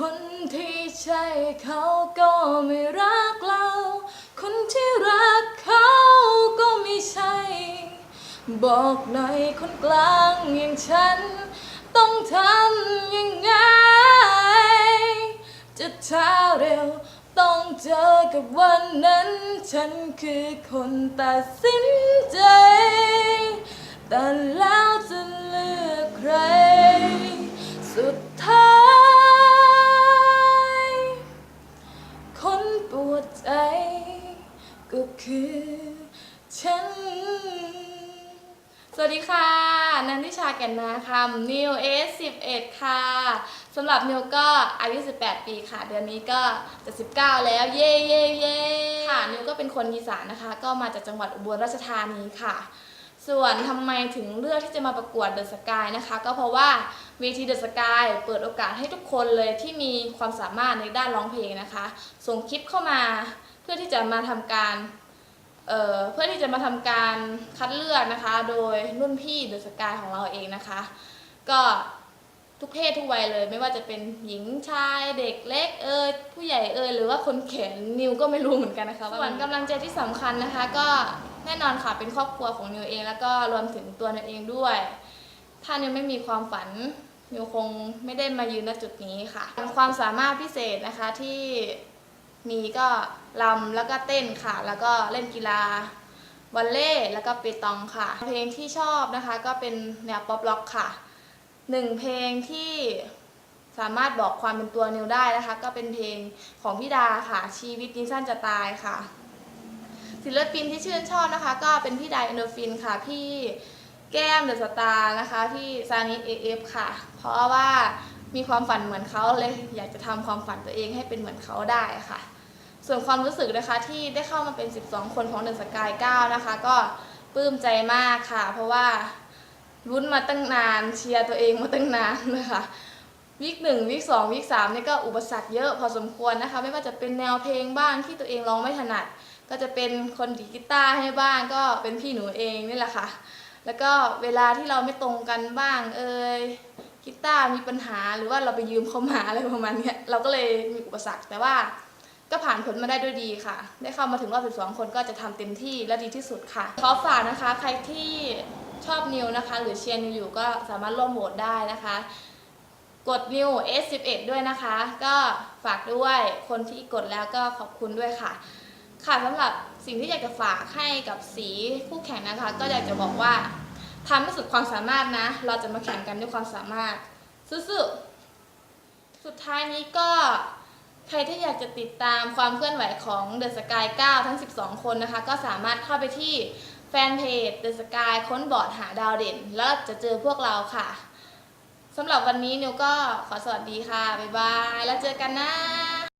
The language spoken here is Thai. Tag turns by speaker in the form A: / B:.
A: คนที่ใช่เขาก็ไม่รักเรา คนที่รักเขาก็ไม่ใช่ บอกหน่อยคนกลางอย่างฉัน ต้องทำยังไง จะช้าเร็วต้องเจอกับวันนั้น ฉันคือคนตัดสินใจ ฉัน สวัสดีค่ะนันทิชาแก่นนาคำนิวเอสสิบเอ็ดค่ะสำหรับนิวก็อายุ 18 ปีค่ะ เดือนนี้ก็จะ 19 แล้ว เย่เย่เย่ค่ะนิวก็เป็นคนอีสานนะคะ ก็มาจากจังหวัดอุบลราชธานีค่ะ ส่วนทำไมถึงเลือกที่จะมาประกวดเดอะสกายนะคะ ก็เพราะว่าเวทีเดอะสกายเปิดโอกาสให้ทุกคนเลยที่มีความสามารถในด้านร้องเพลงนะคะ ส่งคลิปเข้ามาเพื่อที่จะมาทำการ เเพื่อที่จะมาทำการคัดเลือกนะคะ โดยรุ่นพี่เดอะสกายของเราเองนะคะ ก็ทุกเพศทุกวัยเลย ไม่ว่าจะเป็นหญิงชายเด็กเล็กเอยผู้ใหญ่เอยหรือว่าคนแขนนิวก็ไม่รู้เหมือนกันนะคะส่วนกำลังใจที่สำคัญนะคะ ก็แน่นอนค่ะเป็นครอบครัวของนิวเอง แล้วก็รวมถึงตัวนิวเองด้วย ถ้านิวไม่มีความฝันนิวคงไม่ได้มายืนณจุดนี้ค่ะ ความสามารถพิเศษนะคะที่ มีก็ลำแล้วก็เต้นค่ะ แล้วก็เล่นกีฬาวอลเล่แล้วก็เปตองค่ะ เพลงที่ชอบนะคะก็เป็นแนวป๊อปร็อกค่ะหนึ่งเพลงที่สามารถบอกความเป็นตัวนิวได้นะคะ ก็เป็นเพลงของพี่ดาค่ะ ชีวิตนี้สั้นจะตายค่ะ ศิลปินที่ชื่นชอบนะคะ ก็เป็นพี่ดเอนโดฟินค่ะ พี่แก้มเดอะสตาร์นะคะ พี่ซานิเอฟค่ะ เพราะว่า มีความฝันเหมือนเขาเลย อยากจะทำความฝันตัวเองให้เป็นเหมือนเขาได้ค่ะ ส่วนความรู้สึกนะคะที่ได้เข้ามาเป็น 12 คนของเดอะสกาย9นะคะ ก็ปลื้มใจมากค่ะ เพราะว่ารุ้นมาตั้งนานเชียร์ตัวเองมาตั้งนานนะคะวิกหนึ่งวิกสองวิกสามนี่ก็อุปสรรคเยอะพอสมควรนะคะ ไม่ว่าจะเป็นแนวเพลงบ้างที่ตัวเองร้องไม่ถนัด ก็จะเป็นคนดีกีตาร์ให้บ้างก็เป็นพี่หนูเองนี่แหละค่ะ แล้วก็เวลาที่เราไม่ตรงกันบ้างเอ่ย กีตาร์มีปัญหาหรือว่าเราไปยืมเขามาอะไรประมาณนี้เราก็เลยมีอุปสรรคแต่ว่าก็ผ่านผลมาได้ด้วยดีค่ะ ได้เข้ามาถึงรอบ 12 คนก็จะทำเต็มที่และดีที่สุดค่ะขอฝากนะคะ ใครที่ชอบนิวนะคะ หรือเชียร์นิวอยู่ก็สามารถร่วมโหวตได้นะคะ กดนิว S11 ด้วยนะคะ ก็ฝากด้วยคนที่กดแล้วก็ขอบคุณด้วยค่ะ ค่ะสำหรับสิ่งที่อยากจะฝากให้กับสีคู่แข่งนะคะ ก็อยากจะบอกว่า ทำให้สุดความสามารถนะ เราจะมาแข่งกันด้วยความสามารถสู้ๆสุดท้ายนี้ก็ใครที่อยากจะติดตามความเคลื่อนไหวของ The Sky 9 ทั้ง 12 คนนะคะ ก็สามารถเข้าไปที่แฟนเพจ The Sky ค้นบอร์ดหาดาวเด่น แล้วจะเจอพวกเราค่ะสำหรับวันนี้นิวก็ขอสวัสดีค่ะ บ๊ายบาย แล้วเจอกันนะ